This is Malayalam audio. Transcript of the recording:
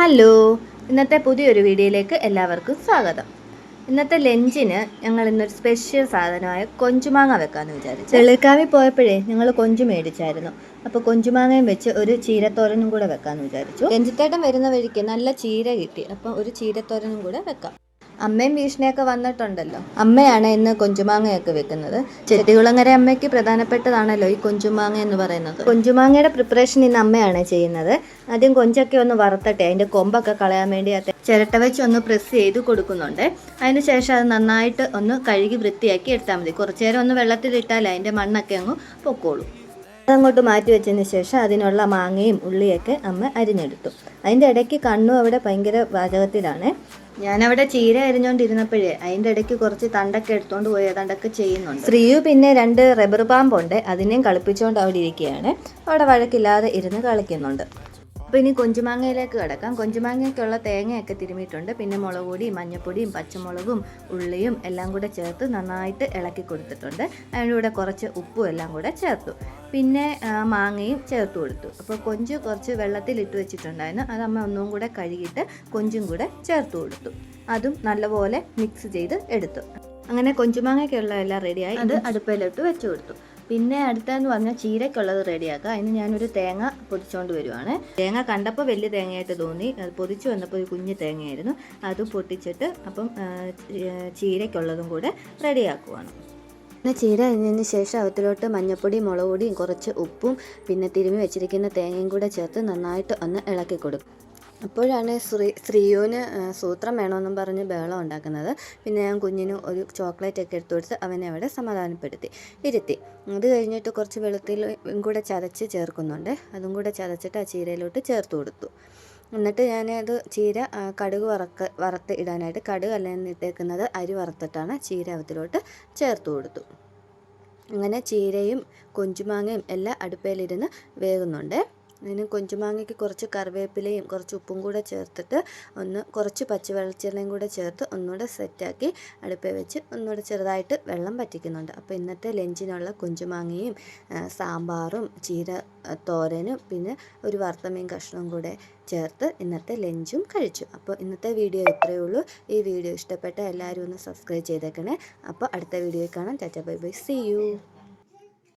ഹലോ. ഇന്നത്തെ പുതിയൊരു വീഡിയോയിലേക്ക് എല്ലാവർക്കും സ്വാഗതം. ഇന്നത്തെ ലഞ്ചിന് ഞങ്ങൾ ഇന്നൊരു സ്പെഷ്യൽ സാധനമായ കൊഞ്ചുമാങ്ങ വെക്കാമെന്ന് വിചാരിച്ചു. വെള്ളിക്കാവിൽ പോയപ്പോഴേ ഞങ്ങൾ കൊഞ്ചു മേടിച്ചായിരുന്നു. അപ്പോൾ കൊഞ്ചുമാങ്ങയും വെച്ച് ഒരു ചീരത്തോരനും കൂടെ വെക്കാമെന്ന് വിചാരിച്ചു. രഞ്ജിത്തേട്ടൻ വരുന്ന വഴിക്ക് നല്ല ചീര കിട്ടി. അപ്പോൾ ഒരു ചീരത്തോരനും കൂടെ വെക്കാം. അമ്മയും ഭീഷണിയൊക്കെ വന്നിട്ടുണ്ടല്ലോ. അമ്മയാണ് ഇന്ന് കൊഞ്ചുമാങ്ങയൊക്കെ വെക്കുന്നത്. ചെട്ടികുളങ്ങര അമ്മയ്ക്ക് പ്രധാനപ്പെട്ടതാണല്ലോ ഈ കൊഞ്ചുമാങ്ങ എന്ന് പറയുന്നത്. കൊഞ്ചുമാങ്ങയുടെ പ്രിപ്പറേഷൻ ഇന്ന് അമ്മയാണ് ചെയ്യുന്നത്. ആദ്യം കൊഞ്ചൊക്കെ ഒന്ന് വറുത്തട്ടെ അതിന്റെ കൊമ്പൊക്കെ കളയാൻ വേണ്ടി അത് ചിരട്ട വെച്ച് ഒന്ന് പ്രസ് ചെയ്ത് കൊടുക്കുന്നുണ്ട്. അതിന് ശേഷം അത് നന്നായിട്ട് ഒന്ന് കഴുകി വൃത്തിയാക്കി എടുത്താൽ മതി. കുറച്ചു നേരം ഒന്ന് വെള്ളത്തിലിട്ടാൽ അതിന്റെ മണ്ണൊക്കെ അങ്ങ് പൊക്കോളും. അതങ്ങോട്ട് മാറ്റി വെച്ചതിന് ശേഷം അതിനുള്ള മാങ്ങയും ഉള്ളിയൊക്കെ അമ്മ അരിഞ്ഞെടുത്തു. അതിന്റെ ഇടയ്ക്ക് കണ്ണു അവിടെ ഭയങ്കര വാചകത്തിലാണ്. ഞാനവിടെ ചീര അരിഞ്ഞുകൊണ്ടിരുന്നപ്പോഴേ അതിന്റെ ഇടയ്ക്ക് കുറച്ച് തണ്ടൊക്കെ എടുത്തുകൊണ്ട് പോയി ഏതാണ്ടൊക്കെ ചെയ്യുന്നുണ്ട്. ശ്രീയു പിന്നെ രണ്ട് റബ്ബർ പാമ്പുണ്ട് അതിനെയും കളിപ്പിച്ചുകൊണ്ട് അവിടെ ഇരിക്കുകയാണ്. അവിടെ വഴക്കില്ലാതെ ഇരുന്ന് കളിക്കുന്നുണ്ട്. അപ്പോൾ ഇനി കൊഞ്ചുമാങ്ങയിലേക്ക് കിടക്കാം. കൊഞ്ചുമാങ്ങയ്ക്കുള്ള തേങ്ങയൊക്കെ തിരുമിയിട്ടുണ്ട്. പിന്നെ മുളക് പൊടിയും മഞ്ഞൾപ്പൊടിയും പച്ചമുളകും ഉള്ളിയും എല്ലാം കൂടെ ചേർത്ത് നന്നായിട്ട് ഇളക്കി കൊടുത്തിട്ടുണ്ട്. അതിന്റെ കൂടെ കുറച്ച് ഉപ്പും എല്ലാം കൂടെ ചേർത്തു. പിന്നെ മാങ്ങയും ചേർത്ത് കൊടുത്തു. അപ്പോൾ കൊഞ്ച് കുറച്ച് വെള്ളത്തിലിട്ട് വെച്ചിട്ടുണ്ടായിരുന്നു. അത് അമ്മ ഒന്നും കൂടെ കഴുകിയിട്ട് കൊഞ്ചും കൂടെ ചേർത്ത് കൊടുത്തു. അതും നല്ലപോലെ മിക്സ് ചെയ്ത് എടുത്തു. അങ്ങനെ കൊഞ്ചുമാങ്ങയ്ക്കുള്ള എല്ലാം റെഡിയായി. അത് അടുപ്പയിലിട്ട് വെച്ച് കൊടുത്തു. പിന്നെ അടുത്തതെന്ന് പറഞ്ഞാൽ ചീരക്കുള്ളത് റെഡിയാക്കുക. അതിന് ഞാനൊരു തേങ്ങ പൊതിച്ചുകൊണ്ട് വരുവാണ്. തേങ്ങ കണ്ടപ്പോൾ വലിയ തേങ്ങയായിട്ട് തോന്നി. അത് പൊതിച്ച് വന്നപ്പോൾ ഒരു കുഞ്ഞു തേങ്ങയായിരുന്നു. അത് പൊട്ടിച്ചിട്ട് അപ്പം ചീരയ്ക്കുള്ളതും കൂടെ റെഡിയാക്കുവാണ്. പിന്നെ ചീര അരിഞ്ഞതിന് ശേഷം അവത്തിലോട്ട് മഞ്ഞപ്പൊടിയും മുളക് പൊടിയും കുറച്ച് ഉപ്പും പിന്നെ തിരുമി വെച്ചിരിക്കുന്ന തേങ്ങയും കൂടെ ചേർത്ത് നന്നായിട്ട് ഒന്ന് ഇളക്കി കൊടുക്കും. അപ്പോഴാണ് ശ്രീ ശ്രീയുവിന് സൂത്രം വേണമെന്നും പറഞ്ഞ് ബഹളം ഉണ്ടാക്കുന്നത്. പിന്നെ ഞാൻ കുഞ്ഞിന് ഒരു ചോക്ലേറ്റ് ഒക്കെ എടുത്തു കൊടുത്ത് അവനെ അവിടെ സമാധാനപ്പെടുത്തി ഇരുത്തി. അത് കഴിഞ്ഞിട്ട് കുറച്ച് വെളുത്തിൽ കൂടെ ചതച്ച് ചേർക്കുന്നുണ്ട്. അതും കൂടെ ചതച്ചിട്ട് ആ ചീരയിലോട്ട് ചേർത്ത് കൊടുത്തു. എന്നിട്ട് ഞാൻ അത് ചീര കടുക് വറക്ക വറുത്ത് ഇടാനായിട്ട് കടുക് അല്ലെന്നിട്ടേക്കുന്നത് അരി വറുത്തിട്ടാണ് ചീര അവത്തിലോട്ട് ചേർത്ത് കൊടുത്തു. അങ്ങനെ ചീരയും കൊഞ്ചുമാങ്ങയും എല്ലാം അടുപ്പയിലിരുന്ന് വേകുന്നുണ്ട് അതിന് കൊഞ്ചുമാങ്ങയ്ക്ക് കുറച്ച് കറിവേപ്പിലയും കുറച്ച് ഉപ്പും കൂടെ ചേർത്തിട്ട് ഒന്ന് കുറച്ച് പച്ച വെളിച്ചെണ്ണയും കൂടെ ചേർത്ത് ഒന്നുകൂടെ സെറ്റാക്കി അടുപ്പിൽ വെച്ച് ഒന്നുകൂടെ ചെറുതായിട്ട് വെള്ളം പറ്റിക്കുന്നുണ്ട് അപ്പോൾ ഇന്നത്തെ ലഞ്ചിനുള്ള കൊഞ്ചുമാങ്ങയും സാമ്പാറും ചീര തോരനും പിന്നെ ഒരു വറുത്തമീൻ കഷ്ണവും കൂടെ ചേർത്ത് ഇന്നത്തെ ലഞ്ചും കഴിച്ചു. അപ്പോൾ ഇന്നത്തെ വീഡിയോ ഇത്രയേ ഉള്ളൂ. ഈ വീഡിയോ ഇഷ്ടപ്പെട്ട എല്ലാവരും ഒന്ന് സബ്സ്ക്രൈബ് ചെയ്തേക്കണേ. അപ്പോൾ അടുത്ത വീഡിയോയിൽ കാണാം. Tata bye bye. See you